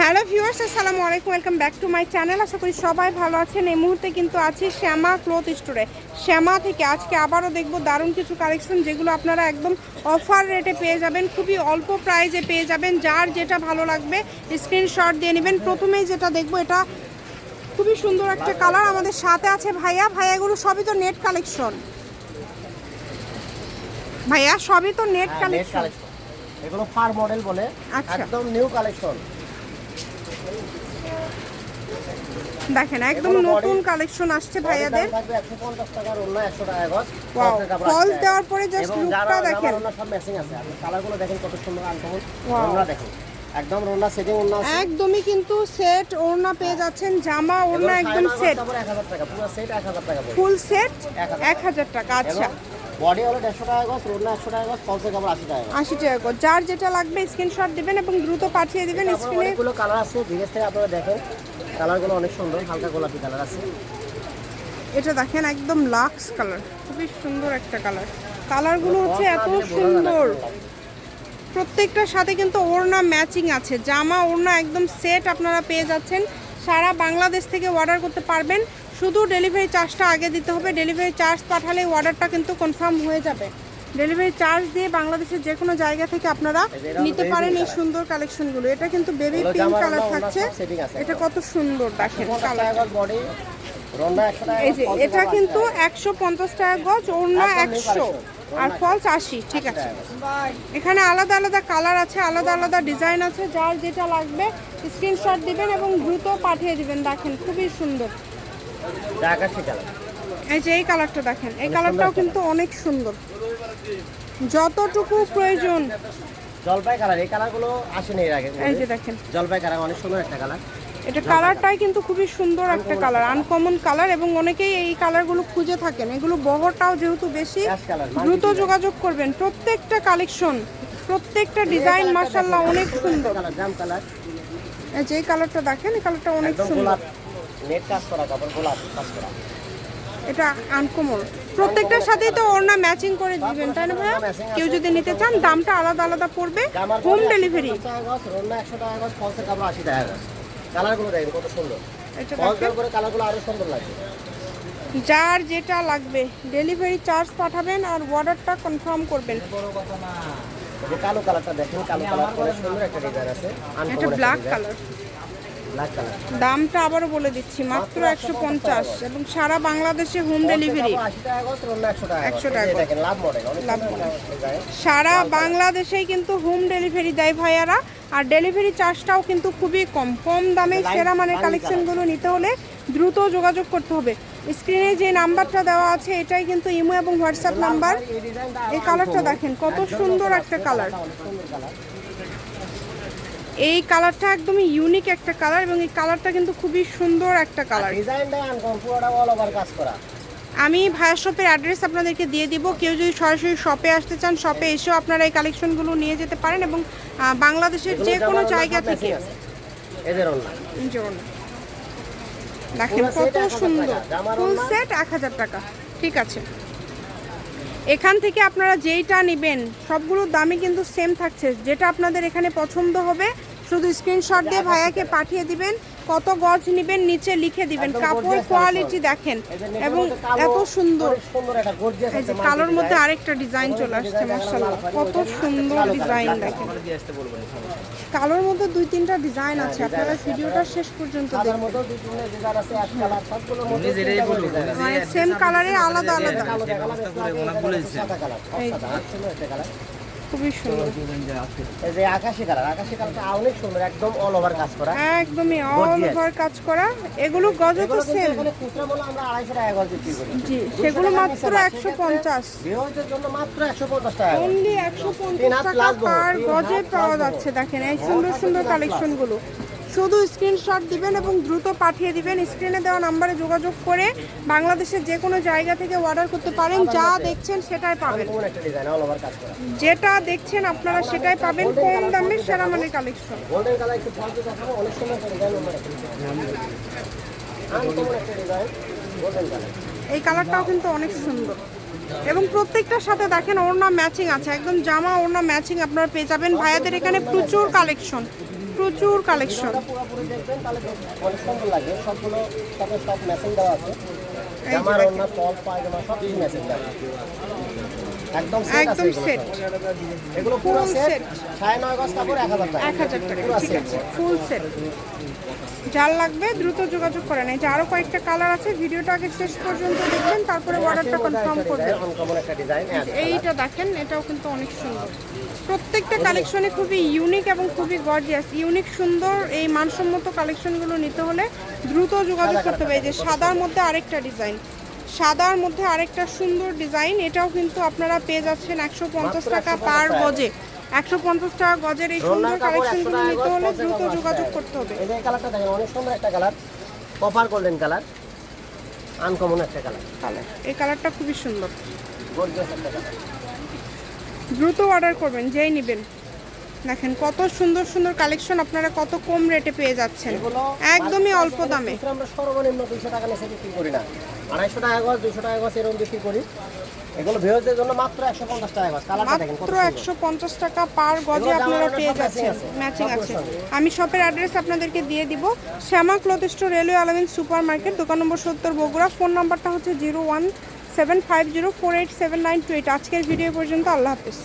Hello viewers আসসালামু আলাইকুম welcome back to my channel. আশা করি সবাই ভালো আছেন। এই মুহূর্তে কিন্তু আছি শ্যামা ক্লথ স্টোরে। শ্যামা থেকে আজকে আবারও দেখব দারুণ কিছু কালেকশন যেগুলো আপনারা একদম অফার রেটে পেয়ে যাবেন খুবই অল্প প্রাইজে পেয়ে যাবেন। যার যেটা ভালো লাগবে স্ক্রিনশট দিয়ে নেবেন। প্রথমেই যেটা দেখব এটা খুবই সুন্দর একটা কালার আমাদের সাথে আছে ভাইয়া। ভাইয়াগুলো সবই তো নেট কালেকশন ভাইয়া সবই তো নেট হ্যাঁ, কালেকশন এগুলো ফার মডেল বলে। আচ্ছা। একদম নিউ কালেকশন দেখেন একদম নতুন কালেকশন আসছে ভাইয়াদের। থাকবে 150 টাকার অন্য 100 টাকা গজ। Wow, দশের কাপড় falls আসছে। দেওয়ার পরে lookটা যারা- দেখেন। সব ম্যাচিং আছে। আপনি কালারগুলো দেখেন কত সুন্দর আনকমন দেখেন। একদম ওড়না সেটিং ওড়না একদমই কিন্তু সেট ওড়না পেয়ে যাচ্ছেন জামা ওড়না একদম সেট 1000 টাকা পুরো সেট 1000 টাকা ফুল সেট এক হাজার। এক হাজার টাকা আচ্ছা। বডি হলো 150 টাকা গজ ওড়না 100 টাকা কাপড় 80 টাকা টাকা। যার যেটা লাগবে স্ক্রিনশট দিবেন এবং দ্রুত পাঠিয়ে দিবেন স্ক্রিনে অনেকগুলো কালার আছে ধীরে থেকে আপনারা দেখেন। কালারগুলো অনেক সুন্দর হালকা গোলাপি কালার আছে। এটা দেখেন একদম লাক্স কালার খুবই সুন্দর একটা কালার কালারগুলো হচ্ছে এত সুন্দর। প্রত্যেকটার সাথে কিন্তু ওড়না ম্যাচিং আছে। জামা ওড়না একদম সেট আপনারা পেয়ে যাচ্ছেন। সারা বাংলাদেশ থেকে অর্ডার করতে পারবেন। শুধু ডেলিভারি চার্জটা আগে দিতে হবে। ডেলিভারি চার্জ পাঠালে অর্ডারটা কিন্তু কনফার্ম হয়ে যাবে। ডেলিভারি চার্জ দিয়ে বাংলাদেশের যে কোনো জায়গা থেকে আপনারা নিতে পারেন এই। সুন্দর কালেকশনগুলো এটা কিন্তু বেবি পিঙ্ক কালার থাকছে। এটা কত সুন্দর দেখেন কালার টাকা গজ বডি রন্না 100 টাকা এই যে এটা কিন্তু একশো পঞ্চাশ টাকা গজ ওড়না একশো। আর ফলস আশি ঠিক আছে। এখানে আলাদা আলাদা কালার আছে আলাদা আলাদা ডিজাইন আছে। যার যেটা লাগবে স্ক্রিনশট দিবেন এবং দ্রুত পাঠিয়ে দিবেন দেখেন খুবই সুন্দর। এই যে এই কালারটা দেখেন এই কালারটাও কিন্তু অনেক সুন্দর। যতটুকু প্রয়োজন। জলপাই কালার এই কালারগুলো আসেনি এর আগে। এই যে দেখেন। জলপাই কালার অনেক সুন্দর একটা কালার। এটা কালারটাই কিন্তু খুবই সুন্দর একটা কালার আনকমন কালার এবং অনেকেই এই কালারগুলো খুঁজে থাকেন। এগুলো বহরটাও যেহেতু বেশি দ্রুত যোগাযোগ করবেন। প্রত্যেকটা কালেকশন প্রত্যেকটা ডিজাইন মার্শাল্লাহ অনেক সুন্দর যে কালারটা দেখেন এই কালারটা অনেক সুন্দর। নেট কাজ করা কাপড় গোলাপ কাজ করা। এটা আনকমন প্রত্যেকটার সাথেই তো ওড়না ম্যাচিং করে দিবেন, তাই না ভাইয়া? কেউ যদি নিতে চান, দামটা আলাদা আলাদা পড়বে। হোম ডেলিভারি 150 টাকা গজ রন্না 100 টাকা গজ ফলসের কাপড় 80 টাকা গজ কালারগুলো দেখেন কত সুন্দর এটা ফলস দেখেন। করে কালারগুলো আরও সুন্দর লাগবে যার যেটা লাগবে ডেলিভারি চার্জ পাঠাবেন আর অর্ডারটা কনফার্ম করবেন। কালো কালারটা দেখেন কালো কালার সুন্দর একটা ডিজাইন আছে এটা ব্ল্যাক কালার দামটা আবারও বলে দিচ্ছি মাত্র একশো পঞ্চাশ। এবং সারা বাংলাদেশে হোম ডেলিভারি 80 টাকা গজ রন্না 100 টাকা 100 টাকা এই যে গজ। দেখেন লাভ মডেল অনেক লাভ সুন্দর একটা ডিজাইন সারা বাংলাদেশেই কিন্তু হোম ডেলিভারি দেয় ভাইয়ারা। আর ডেলিভারি চার্জটাও কিন্তু খুবই কম। কম দামে সেরা মানের কালেকশনগুলো নিতে হলে দ্রুত যোগাযোগ করতে হবে। স্ক্রিনে যে নাম্বারটা দেওয়া আছে এটাই কিন্তু ইমো এবং হোয়াটসঅ্যাপ নাম্বার এই কালারটা দেখেন কত সুন্দর একটা কালার এই কালারটা একদমই ইউনিক একটা কালার এবং এই কালারটা কিন্তু খুবই সুন্দর একটা কালার। ডিজাইনটা পুরোটা অল ওভার কাজ করা। আমি ভায়া শপের অ্যাড্রেস আপনাদেরকে দিয়ে দিব। কেউ যদি সরাসরি শপে আসতে চান শপে এসেও আপনারা এই কালেকশনগুলো নিয়ে যেতে পারেন এবং বাংলাদেশের যে কোনো জায়গা থেকে দেখেন কত সুন্দর। ফুল সেট এক হাজার টাকা। ঠিক আছে। এখান থেকে আপনারা যেইটা নেবেন সবগুলোর দামই কিন্তু সেম থাকছে। যেটা আপনাদের এখানে পছন্দ হবে শুধু স্ক্রিনশট দিয়ে ভাইয়াকে পাঠিয়ে দিবেন কত গজ নেবেন নিচে লিখে দিবেন কাপড় কোয়ালিটি দেখেন এবং এত সুন্দর এই যে কালোর মধ্যে আরেকটা ডিজাইন চলে আসছে মার্শাল্লাহ কত সুন্দর ডিজাইন দেখেন কালোর মধ্যে দুই তিনটা ডিজাইন আছে হ্যাঁ, আপনারা ভিডিওটা শেষ পর্যন্ত। মানে সেম কালারে আলাদা আলাদা এই খুবই সুন্দর। এই যে আকাশি কালার আকাশি কালারটা অনেক সুন্দর একদম অল ওভার কাজ করা। একদমই অল ওভার কাজ করা। এগুলো গজ তো সেল খুচরা বলে আমরা আড়াইশো টাকা গজ বিক্রি করি। জি সেগুলো মাত্র নিচে একশো বাকি। পঞ্চাশ। বিয়ের জন্য মাত্র একশো পঞ্চাশ টাকা অনলি একশো তিন পঞ্চাশ হাত টাকা পার গজে পাওয়া যাচ্ছে দেখেন এই সুন্দর সুন্দর কালেকশনগুলো শুধু স্ক্রিনশট দিবেন এবং দ্রুত পাঠিয়ে দিবেন। স্ক্রিনে দেওয়া নাম্বারে যোগাযোগ করে বাংলাদেশের যে কোনো জায়গা থেকে অর্ডার করতে পারেন। যা দেখছেন সেটাই পাবেন। যেটা দেখছেন আপনারা সেটাই পাবেন। কম দামে সেরা মানের কালেকশন এই কালারটাও কিন্তু অনেক সুন্দর। এবং প্রত্যেকটার সাথে দেখেন ওর ওড়না ম্যাচিং আছে। একদম জামা ওর ওড়না ম্যাচিং আপনারা পেয়ে যাবেন। ভাইয়াদের এখানে প্রচুর কালেকশন প্রচুর কালেকশন ভিডিওটা পুরোপুরি দেখবেন তাহলে অনেক সুন্দর লাগে। সবগুলো সাথে সব মেশিন দেওয়া আছে। অন্য টপ পায়জামা সব দেওয়া একদম সেট একদম। সব। এগুলো পুরো সেট গজ কাপড় এক হাজার টাকা। এক হাজার টাকা ঠিক আছে ফুল সেট যার লাগবে দ্রুত যোগাযোগ করেন এই যে আরও কয়েকটা কালার আছে ভিডিওটা আগে শেষ পর্যন্ত দেখবেন তারপরে অর্ডারটা কনফার্ম করবেন। এইটা দেখেন এটাও কিন্তু অনেক সুন্দর। প্রত্যেকটা কালেকশনে খুবই ইউনিক এবং খুবই গর্জিয়াস ইউনিক সুন্দর এই মানসম্মত কালেকশনগুলো নিতে হলে দ্রুত যোগাযোগ করতে হবে। এই যে সাদার মধ্যে আরেকটা ডিজাইন সাদার মধ্যে আরেকটা সুন্দর ডিজাইন এটাও কিন্তু আপনারা পেয়ে যাচ্ছেন একশো পঞ্চাশ টাকা পার গজে। একশো পঞ্চাশ টাকা গজের এই সুন্দর কালেকশনগুলো নিতে হলে দ্রুত যোগাযোগ করতে হবে। এই কালারটা দেখেন অনেক সুন্দর একটা colour copper golden colour uncommon একটা কালার কালার এই কালারটা খুবই সুন্দর। গর্জিয়াস একটা কালার দ্রুত অর্ডার করবেন যেই নেবেন। দেখেন কত সুন্দর সুন্দর কালেকশন আপনারা কত কম রেটে পেয়ে যাচ্ছেন। একদমই অল্প দামে। আমরা সর্বনিম্ন দুইশো টাকা নিচে বিক্রি করি না। আড়াইশো টাকা গজ দুইশো টাকা গজ এরকম বিক্রি করি। এগুলো ভিউজদের জন্য মাত্র একশো পঞ্চাশ টাকা গজ। কালারটা দেখেন মাত্র সুন্দর। একশো পঞ্চাশ টাকা পার গজে আপনারা পেয়ে যাচ্ছেন। ম্যাচিং আছে। আমি শপের অ্যাড্রেস আপনাদেরকে দিয়ে দিব। Shyama cloth store railway Alamin super market দোকান নম্বর সত্তর বগুড়া। ফোন নাম্বারটা হচ্ছে zero one seven five zero four eight seven nine two eight আজকের ভিডিও পর্যন্ত আল্লাহ হাফিজ।